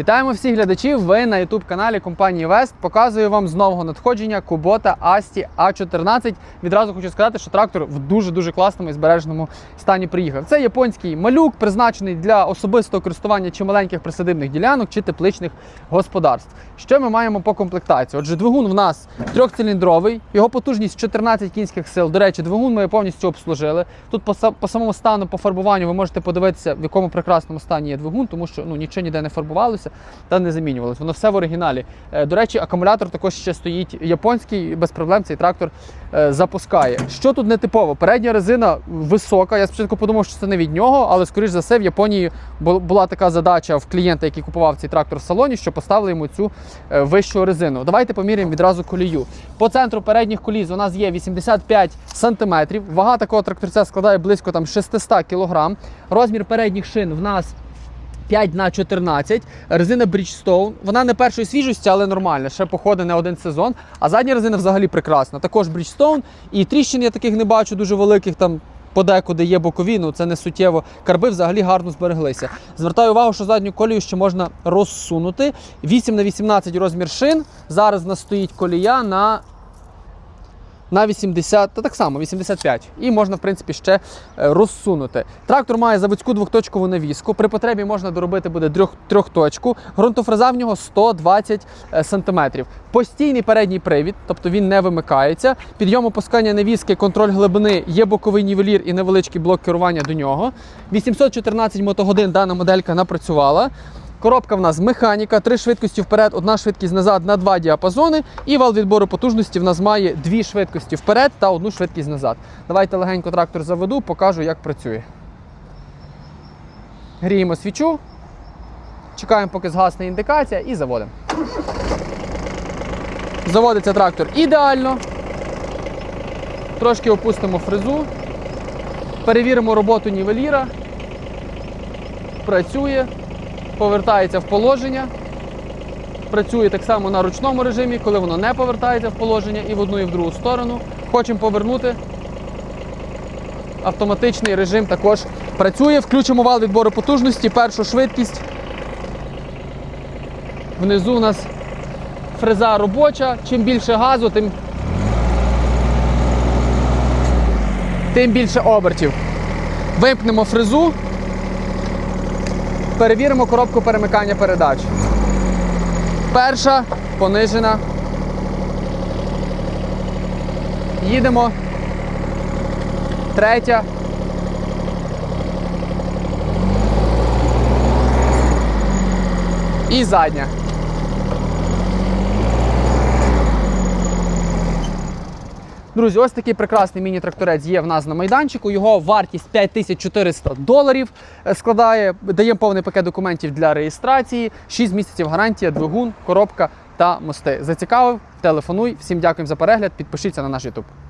Вітаємо всіх глядачів. Ви на youtube каналі компанії Вест. Показую вам з нового надходження Кубота Асті А14. Відразу хочу сказати, що трактор в дуже дуже класному і збереженому стані приїхав. Це японський малюк, призначений для особистого користування чи маленьких присадибних ділянок, чи тепличних господарств. Що ми маємо по комплектації? Отже, двигун в нас трьохциліндровий, його потужність 14 кінських сил. До речі, двигун ми повністю обслужили. Тут по, по самому стану, по фарбуванню ви можете подивитися, в якому прекрасному стані є двигун, тому що ну, нічого ніде не фарбувалося та не замінювалося. Воно все в оригіналі. Е, До речі, акумулятор також ще стоїть японський, без проблем цей трактор е, запускає. Що тут не типово? Передня резина висока. Я спочатку подумав, що це не від нього, але скоріш за все в Японії була така задача в клієнта, який купував цей трактор в салоні, що поставили йому цю е, вищу резину. Давайте поміряємо відразу колію. По центру передніх коліс у нас є 85 см. Вага такого тракторця складає близько там 600 кг. Розмір передніх шин в нас 5 на 14. Резина Bridgestone. Вона не першої свіжості, але нормальна. Ще походить не один сезон. А задня резина взагалі прекрасна. Також Bridgestone. І тріщин я таких не бачу дуже великих там. Подекуди є бокові, ну це не суттєво. Карби взагалі гарно збереглися. Звертаю увагу, що задню колію ще можна розсунути. 8 на 18 розмір шин. Зараз в нас стоїть колія на на 80, та так само 85. І можна, в принципі, ще е, розсунути. Трактор має заводську двохточкову навіску. При потребі можна доробити буде трьох, трьохточку. Ґрунтофреза в нього 120 е, см. Постійний передній привід, тобто він не вимикається. Підйом опускання навіски, контроль глибини, є боковий нівелір і невеличкий блок керування до нього. 814 мотогодин дана моделька напрацювала. Коробка в нас механіка, три швидкості вперед, одна швидкість назад на два діапазони. І вал відбору потужності в нас має дві швидкості вперед та одну швидкість назад. Давайте легенько трактор заведу, покажу, як працює. Гріємо свічу, чекаємо, поки згасне індикація, і заводимо. Заводиться трактор ідеально. Трошки опустимо фрезу. Перевіримо роботу нівеліра. Працює повертається в положення. Працює так само на ручному режимі, коли воно не повертається в положення і в одну, і в другу сторону. Хочемо повернути. Автоматичний режим також працює. Включимо вал відбору потужності, першу швидкість. Внизу у нас фреза робоча. Чим більше газу, тим, тим більше обертів. Вимкнемо фрезу. Перевіримо коробку перемикання передач. Перша понижена. Їдемо. Третя. І задня. Друзі, ось такий прекрасний міні-тракторець є в нас на майданчику. Його вартість 5400 доларів е, складає. Даємо повний пакет документів для реєстрації, 6 місяців гарантія, двигун, коробка та мости. Зацікавив? Телефонуй. Всім дякуємо за перегляд. Підпишіться на наш YouTube.